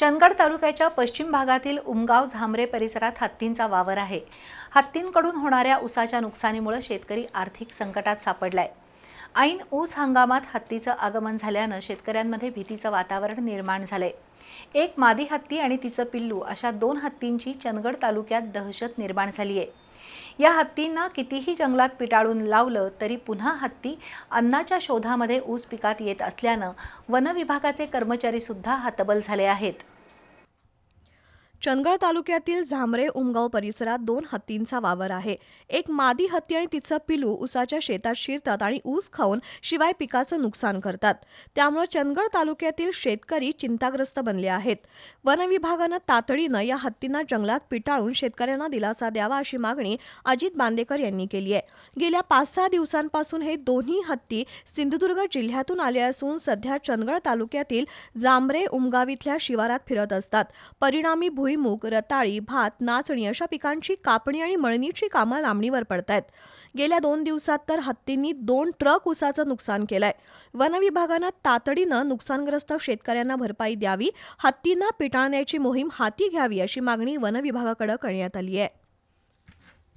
चंदगड तालुक्याच्या पश्चिम भागातील उमगाव झांबरे परिसरात हत्तींचा वावर आहे. हत्तींकडून होणाऱ्या ऊसाच्या नुकसानीमुळे शेतकरी आर्थिक संकटात सापडलाय. ऐन ऊस हंगामात हत्तीचं आगमन झाल्यानं शेतकऱ्यांमध्ये भीतीचं वातावरण निर्माण झालंय. एक मादी हत्ती आणि तिचं पिल्लू अशा दोन हत्तींची चंदगड तालुक्यात दहशत निर्माण झाली आहे या हत्तींना कितीही जंगलात पिटाळून लावलं तरी पुन्हा हत्ती अन्नाच्या शोधामध्ये ऊस पिकात येत असल्यानं वनविभागाचे कर्मचारीसुद्धा हतबल झाले आहेत. चंदगड तालुक्यातील झामरे उमगाव परिसरात दोन हत्तींचा वावर आहे. एक मादी हत्ती आणि तिचं पिलू ऊसाच्या शेतात शिरतात आणि ऊस खाऊन शिवाय पिकाचं नुकसान करतात. त्यामुळे चंदगड तालुक्यातील शेतकरी चिंताग्रस्त बनले आहेत. वनविभागानं तातडीनं या हत्तींना जंगलात पिटाळून शेतकऱ्यांना दिलासा द्यावा अशी मागणी अजित बांदेकर यांनी केली आहे. गेल्या पाच सहा दिवसांपासून हे दोन्ही हत्ती सिंधुदुर्ग जिल्ह्यातून आले असून सध्या चंदगड तालुक्यातील जांभरे उमगाव इथल्या शिवारात फिरत असतात. परिणामी भू भुईमूग रताळी भात नाचणी अशा पिकांची कापणी आणि मळणीची कामं लांबणीवर पडतायत. गेल्या दोन दिवसात तर हत्तींनी दोन ट्रक ऊसाचं नुकसान केलंय. वनविभागानं तातडीनं नुकसानग्रस्त शेतकऱ्यांना भरपाई द्यावी हत्तींना पिटाळण्याची मोहीम हाती घ्यावी अशी मागणी वनविभागाकडे करण्यात आली आहे.